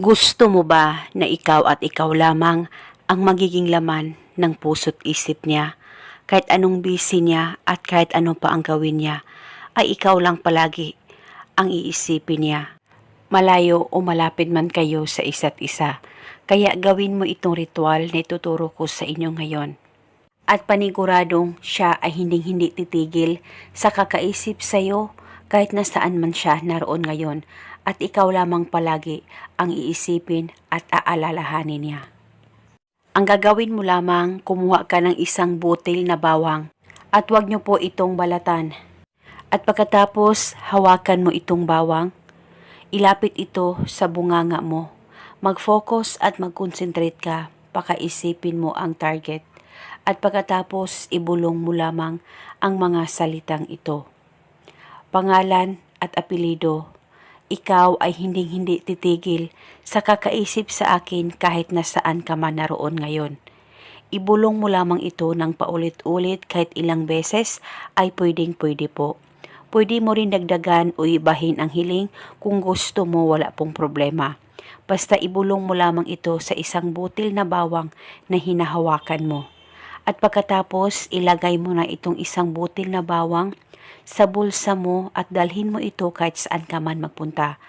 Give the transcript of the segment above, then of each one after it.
Gusto mo ba na ikaw at ikaw lamang ang magiging laman ng puso't isip niya? Kahit anong busy niya at kahit ano pa ang gawin niya, ay ikaw lang palagi ang iisipin niya. Malayo o malapit man kayo sa isa't isa, kaya gawin mo itong ritual na ituturo ko sa inyo ngayon. At paniguradong siya ay hinding-hindi titigil sa kakaisip sa iyo kahit nasaan man siya naroon ngayon at ikaw lamang palagi ang iisipin at aalalahanin niya. Ang gagawin mo lamang, kumuha ka ng isang butil na bawang at huwag niyo po itong balatan. At pagkatapos, hawakan mo itong bawang, ilapit ito sa bunganga mo. Mag-focus at mag-concentrate ka, pakaisipin mo ang target. At pagkatapos, ibulong mo lamang ang mga salitang ito. Pangalan at apelido, ikaw ay hinding-hindi titigil sa kakaisip sa akin kahit nasaan ka man naroon ngayon. Ibulong mo lamang ito ng paulit-ulit kahit ilang beses ay pwedeng-pwede po. Pwede mo rin dagdagan o ibahin ang hiling kung gusto mo wala pong problema. Basta ibulong mo lamang ito sa isang butil na bawang na hinahawakan mo. At pagkatapos, ilagay mo na itong isang butil na bawang sa bulsa mo at dalhin mo ito kahit saan ka man magpunta.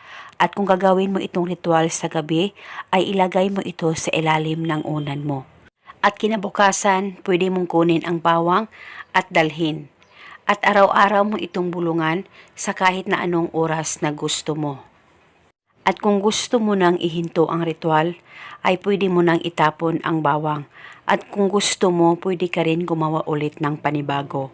At kung gagawin mo itong ritual sa gabi, ay ilagay mo ito sa ilalim ng unan mo. At kinabukasan, pwede mong kunin ang bawang at dalhin. At araw-araw mo itong bulungan sa kahit na anong oras na gusto mo. At kung gusto mo nang ihinto ang ritual, ay pwede mo nang itapon ang bawang. At kung gusto mo, pwede ka rin gumawa ulit ng panibago.